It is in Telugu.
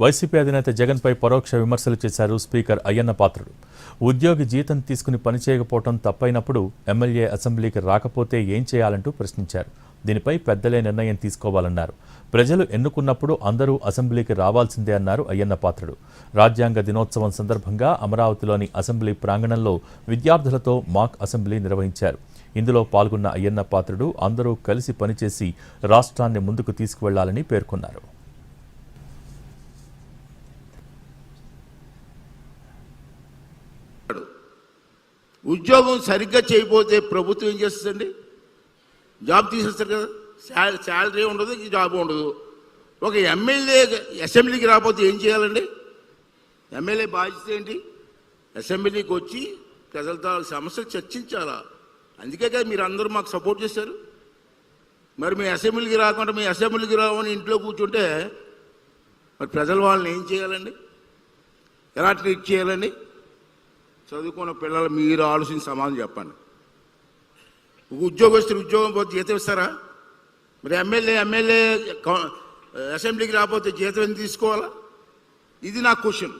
వైసీపీ అధినేత జగన్పై పరోక్ష విమర్శలు చేశారు స్పీకర్ అయ్యన్న పాత్రుడు. ఉద్యోగి జీతం తీసుకుని పనిచేయకపోవడం తప్పైనప్పుడు ఎమ్మెల్యే అసెంబ్లీకి రాకపోతే ఏం చేయాలంటూ ప్రశ్నించారు. దీనిపై పెద్దలే నిర్ణయం తీసుకోవాలన్నారు. ప్రజలు ఎన్నుకున్నప్పుడు అందరూ అసెంబ్లీకి రావాల్సిందే అన్నారు అయ్యన్న పాత్రుడు. రాజ్యాంగ దినోత్సవం సందర్భంగా అమరావతిలోని అసెంబ్లీ ప్రాంగణంలో విద్యార్థులతో మాక్ అసెంబ్లీ నిర్వహించారు. ఇందులో పాల్గొన్న అయ్యన్న పాత్రుడు అందరూ కలిసి పనిచేసి రాష్ట్రాన్ని ముందుకు తీసుకువెళ్ళాలని పేర్కొన్నారు. ఉద్యోగం సరిగ్గా చేయకపోతే ప్రభుత్వం ఏం చేస్తుందండి? జాబ్ తీసేస్తారు కదా. శాల శాలరీ ఉండదు ఈ జాబ్ ఉండదు. ఒక ఎమ్మెల్యే అసెంబ్లీకి రాకపోతే ఏం చేయాలండి? ఎమ్మెల్యే బాధ్యత ఏంటి? అసెంబ్లీకి వచ్చి ప్రజలతో వాళ్ళ సమస్యలు చర్చించాలా? అందుకే కదా మీరు అందరూ మాకు సపోర్ట్ చేశారు. మరి మీ అసెంబ్లీకి రాకుండా మీ అసెంబ్లీకి రావని ఇంట్లో కూర్చుంటే మరి ప్రజలు వాళ్ళని ఏం చేయాలండి? ఎలా ట్రీట్ చేయాలండి? చదువుకున్న పిల్లలు మీరు ఆలోచించి సమాధానం చెప్పండి. ఉద్యోగస్తులు ఉద్యోగం పోతే జీతం ఇస్తారా? మరి ఎమ్మెల్యే ఎమ్మెల్యే అసెంబ్లీకి రాకపోతే జీతం ఎందుకు తీసుకోవాలా? ఇది నా క్వశ్చన్.